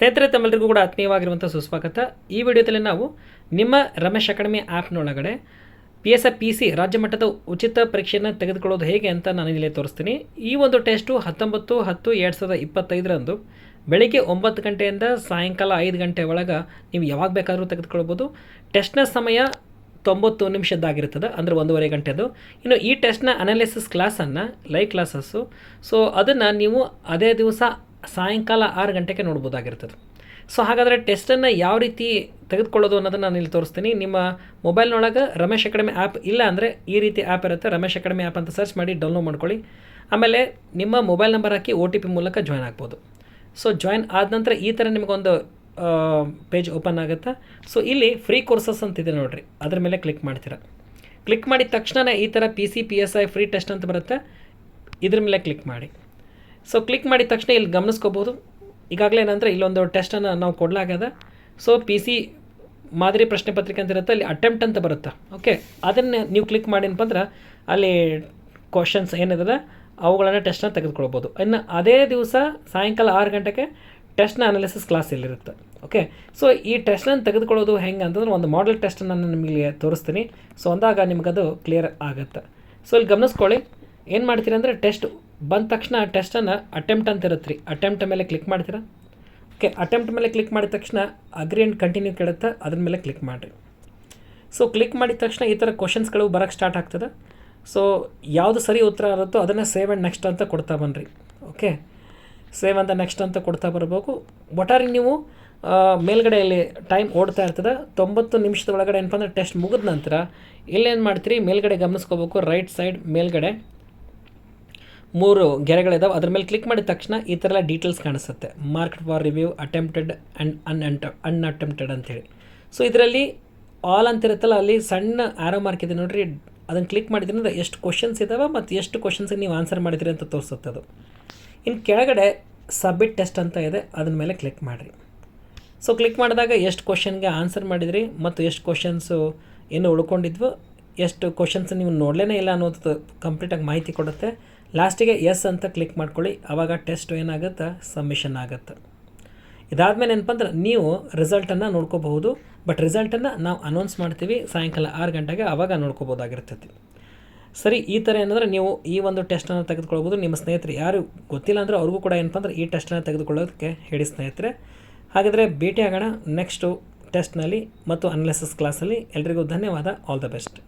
ಸ್ನೇಹಿತರೆ ತಮ್ಮೆಲ್ಲರಿಗೂ ಕೂಡ ಆತ್ಮೀಯವಾಗಿರುವಂಥ ಸುಸ್ವಾಗತ. ಈ ವಿಡಿಯೋದಲ್ಲಿ ನಾವು ನಿಮ್ಮ Ramesh academy ಆ್ಯಪ್ನೊಳಗಡೆ P S F P C ರಾಜ್ಯ ಮಟ್ಟದ ಉಚಿತ ಪರೀಕ್ಷೆಯನ್ನು ತೆಗೆದುಕೊಳ್ಳೋದು ಹೇಗೆ ಅಂತ ನಾನು ಇಲ್ಲಿ ತೋರಿಸ್ತೀನಿ. ಈ ಒಂದು ಟೆಸ್ಟು ಹತ್ತೊಂಬತ್ತು ಹತ್ತು ಎರಡು ಸಾವಿರದ ಇಪ್ಪತ್ತೈದರಂದು ಬೆಳಿಗ್ಗೆ ಒಂಬತ್ತು ಗಂಟೆಯಿಂದ ಸಾಯಂಕಾಲ ಐದು ಗಂಟೆ ಒಳಗೆ ನೀವು ಯಾವಾಗ ಬೇಕಾದರೂ ತೆಗೆದುಕೊಳ್ಬೋದು. ಟೆಸ್ಟ್ನ ಸಮಯ ತೊಂಬತ್ತು ನಿಮಿಷದ್ದಾಗಿರ್ತದೆ ಅಂದರೆ ಒಂದೂವರೆ ಗಂಟೆದು. ಇನ್ನು ಈ ಟೆಸ್ಟ್ನ ಅನಾಲಿಸಿಸ್ ಕ್ಲಾಸನ್ನು ಲೈವ್ ಕ್ಲಾಸಸ್ಸು ಸೊ ಅದನ್ನು ನೀವು ಅದೇ ದಿವಸ ಸಾಯಂಕಾಲ ಆರು ಗಂಟೆಗೆ ನೋಡ್ಬೋದಾಗಿರ್ತದೆ. ಸೊ ಹಾಗಾದರೆ ಟೆಸ್ಟನ್ನು ಯಾವ ರೀತಿ ತೆಗೆದುಕೊಳ್ಳೋದು ಅನ್ನೋದನ್ನು ನಾನು ಇಲ್ಲಿ ತೋರಿಸ್ತೀನಿ. ನಿಮ್ಮ ಮೊಬೈಲ್ನೊಳಗೆ ರಮೇಶ್ ಅಕಾಡೆಮಿ ಆ್ಯಪ್ ಇಲ್ಲ ಅಂದರೆ ಈ ರೀತಿ ಆ್ಯಪ್ ಇರುತ್ತೆ. ರಮೇಶ್ ಅಕಾಡೆಮಿ ಆ್ಯಪ್ ಅಂತ ಸರ್ಚ್ ಮಾಡಿ ಡೌನ್ಲೋಡ್ ಮಾಡ್ಕೊಳ್ಳಿ. ಆಮೇಲೆ ನಿಮ್ಮ ಮೊಬೈಲ್ ನಂಬರ್ ಹಾಕಿ ಒ ಟಿ ಪಿ ಮೂಲಕ ಜಾಯ್ನ್ ಆಗ್ಬೋದು. ಸೊ ಜಾಯ್ನ್ ಆದ ನಂತರ ಈ ಥರ ನಿಮಗೊಂದು ಪೇಜ್ ಓಪನ್ ಆಗುತ್ತೆ. ಸೊ ಇಲ್ಲಿ ಫ್ರೀ ಕೋರ್ಸಸ್ ಅಂತಿದೆ ನೋಡಿರಿ. ಅದ್ರ ಮೇಲೆ ಕ್ಲಿಕ್ ಮಾಡ್ತೀರಾ. ಕ್ಲಿಕ್ ಮಾಡಿದ ತಕ್ಷಣ ಈ ಥರ P C P S I free test ಅಂತ ಬರುತ್ತೆ. ಇದ್ರ ಮೇಲೆ ಕ್ಲಿಕ್ ಮಾಡಿ. ಸೊ ಕ್ಲಿಕ್ ಮಾಡಿದ ತಕ್ಷಣ ಇಲ್ಲಿ ಗಮನಿಸ್ಕೋಬೋದು. ಈಗಾಗಲೇ ಏನಂದರೆ ಇಲ್ಲೊಂದು ಟೆಸ್ಟನ್ನು ನಾವು ಕೊಡಲಾಗದ ಸೊ ಪಿ ಸಿ ಮಾದರಿ ಪ್ರಶ್ನೆ ಪತ್ರಿಕೆ ಅಂತ ಇರುತ್ತೆ, ಅಲ್ಲಿ ಅಟೆಂಪ್ಟ್ ಅಂತ ಬರುತ್ತೆ. ಓಕೆ ಅದನ್ನು ನೀವು ಕ್ಲಿಕ್ ಮಾಡಿನಪ್ಪ ಅಂದ್ರೆ ಅಲ್ಲಿ ಕ್ವಶನ್ಸ್ ಏನಿದೆ ಅವುಗಳನ್ನು ಟೆಸ್ಟನ್ನ ತೆಗೆದುಕೊಳ್ಬೋದು. ಇನ್ನು ಅದೇ ದಿವಸ ಸಾಯಂಕಾಲ ಆರು ಗಂಟೆಗೆ ಟೆಸ್ಟ್ನ ಅನಾಲಿಸಿಸ್ ಕ್ಲಾಸ್ ಇಲ್ಲಿರುತ್ತೆ. ಓಕೆ ಸೊ ಈ ಟೆಸ್ಟನ್ನು ತೆಗೆದುಕೊಳ್ಳೋದು ಹೆಂಗೆ ಅಂತಂದ್ರೆ ಒಂದು ಮಾಡೆಲ್ ಟೆಸ್ಟನ್ನು ನಾನು ನಿಮಗೆ ತೋರಿಸ್ತೀನಿ. ಸೊ ಅಂದಾಗ ನಿಮಗದು ಕ್ಲಿಯರ್ ಆಗುತ್ತೆ. ಸೊ ಇಲ್ಲಿ ಗಮನಿಸ್ಕೊಳ್ಳಿ. ಏನು ಮಾಡ್ತೀರಿ ಅಂದರೆ ಟೆಸ್ಟ್ ಬಂದ ತಕ್ಷಣ ಟೆಸ್ಟನ್ನು ಅಟೆಂಪ್ಟ್ ಅಂತ ಇರುತ್ತೆ ರೀ. ಅಟೆಂಪ್ಟ್ ಮೇಲೆ ಕ್ಲಿಕ್ ಮಾಡ್ತೀರಾ? ಓಕೆ ಅಟೆಂಪ್ಟ್ ಮೇಲೆ ಕ್ಲಿಕ್ ಮಾಡಿದ ತಕ್ಷಣ ಅಗ್ರಿ ಆ್ಯಂಡ್ ಕಂಟಿನ್ಯೂ ಕೇಳುತ್ತೆ ಅದ್ರ ಮೇಲೆ ಕ್ಲಿಕ್ ಮಾಡಿರಿ. ಸೊ ಕ್ಲಿಕ್ ಮಾಡಿದ ತಕ್ಷಣ ಈ ಥರ ಕ್ವಶನ್ಸ್ಗಳು ಬರೋಕ್ಕೆ ಸ್ಟಾರ್ಟ್ ಆಗ್ತದೆ. ಸೊ ಯಾವುದು ಸರಿ ಉತ್ತರ ಇರುತ್ತೋ ಅದನ್ನು ಸೇವ್ ಆ್ಯಂಡ್ ನೆಕ್ಸ್ಟ್ ಅಂತ ಕೊಡ್ತಾ ಬನ್ನಿರಿ ಓಕೆ ಸೇವ್ ಅಂತ ನೆಕ್ಸ್ಟ್ ಅಂತ ಕೊಡ್ತಾ ಬರಬೇಕು. ಒಟ್ಟಾರೆ ನೀವು ಮೇಲ್ಗಡೆಯಲ್ಲಿ ಟೈಮ್ ಓಡ್ತಾ ಇರ್ತದೆ. ತೊಂಬತ್ತು ನಿಮಿಷದ ಒಳಗಡೆ ಏನಪ್ಪ ಅಂದರೆ ಟೆಸ್ಟ್ ಮುಗಿದ ನಂತರ, ಇಲ್ಲೇನು ಮಾಡ್ತೀರಿ? ಮೇಲ್ಗಡೆ ಗಮನಿಸ್ಕೋಬೇಕು. ರೈಟ್ ಸೈಡ್ ಮೇಲ್ಗಡೆ. ಮೂರು ಗೆರೆಗಳಿದಾವೆ. ಅದ್ರ ಮೇಲೆ ಕ್ಲಿಕ್ ಮಾಡಿದ ತಕ್ಷಣ ಈ ಥರ ಎಲ್ಲ ಡೀಟೇಲ್ಸ್ ಕಾಣಿಸುತ್ತೆ. Marked for review attempted and ಅನ್ಅಂಟ unattempted ಅಂತೇಳಿ. ಸೊ ಇದರಲ್ಲಿ ಆಲ್ ಅಂತ ಇರುತ್ತಲ್ಲ ಅಲ್ಲಿ ಸಣ್ಣ ಆರೋ ಮಾರ್ಕ್ ಇದೆ ನೋಡಿರಿ. ಅದನ್ನು ಕ್ಲಿಕ್ ಮಾಡಿದ್ರಿಂದ ಎಷ್ಟು ಕ್ವಶನ್ಸ್ ಇದ್ದಾವೆ ಮತ್ತು ಎಷ್ಟು ಕ್ವಶನ್ಸಿಗೆ ನೀವು ಆನ್ಸರ್ ಮಾಡಿದ್ರಿ ಅಂತ ತೋರಿಸುತ್ತೆ ಅದು. ಇನ್ನು ಕೆಳಗಡೆ ಸಬ್ಮಿಟ್ ಟೆಸ್ಟ್ ಅಂತ ಇದೆ ಅದನ್ನ ಮೇಲೆ ಕ್ಲಿಕ್ ಮಾಡಿರಿ. ಸೊ ಕ್ಲಿಕ್ ಮಾಡಿದಾಗ ಎಷ್ಟು ಕ್ವಶನ್ಗೆ ಆನ್ಸರ್ ಮಾಡಿದ್ರಿ ಮತ್ತು ಎಷ್ಟು ಕ್ವಶನ್ಸು ಏನು ಉಳ್ಕೊಂಡಿದ್ವು, ಎಷ್ಟು ಕ್ವಶನ್ಸ್ ನೀವು ನೋಡಲೇ ಇಲ್ಲ ಅನ್ನೋದು ಕಂಪ್ಲೀಟಾಗಿ ಮಾಹಿತಿ ಕೊಡುತ್ತೆ. ಲಾಸ್ಟಿಗೆ ಎಸ್ ಅಂತ ಕ್ಲಿಕ್ ಮಾಡ್ಕೊಳ್ಳಿ ಆವಾಗ ಟೆಸ್ಟ್ ಏನಾಗುತ್ತೆ? ಸಬ್ಮಿಷನ್ ಆಗುತ್ತೆ? ಇದಾದಮೇಲೆ ಏನಪ್ಪ ನೀವು ರಿಸಲ್ಟನ್ನು ನೋಡ್ಕೋಬಹುದು, ಬಟ್ ರಿಸಲ್ಟನ್ನು ನಾವು ಅನೌನ್ಸ್ ಮಾಡ್ತೀವಿ, ಸಾಯಂಕಾಲ ಆರು ಗಂಟೆಗೆ ಆವಾಗ ನೋಡ್ಕೋಬೋದಾಗಿರ್ತೈತಿ ಸರಿ, ಈ ಥರ ಏನಂದರೆ ನೀವು ಈ ಒಂದು ಟೆಸ್ಟನ್ನು ತೆಗೆದುಕೊಳ್ಬೋದು. ನಿಮ್ಮ ಸ್ನೇಹಿತರು ಯಾರು ಗೊತ್ತಿಲ್ಲ ಅಂದರೆ ಅವ್ರಿಗೂ ಕೂಡ ಏನಪ್ಪ ಅಂದ್ರೆ ಈ ಟೆಸ್ಟನ್ನು ತೆಗೆದುಕೊಳ್ಳೋದಕ್ಕೆ ಹೇಳಿ ಸ್ನೇಹಿತರೆ. ಹಾಗಾದರೆ ಭೇಟಿ ಆಗೋಣ ನೆಕ್ಸ್ಟು ಟೆಸ್ಟ್ನಲ್ಲಿ ಮತ್ತು ಅನಾಲಿಸಿಸ್ ಕ್ಲಾಸಲ್ಲಿ. ಎಲ್ರಿಗೂ ಧನ್ಯವಾದ. All the best.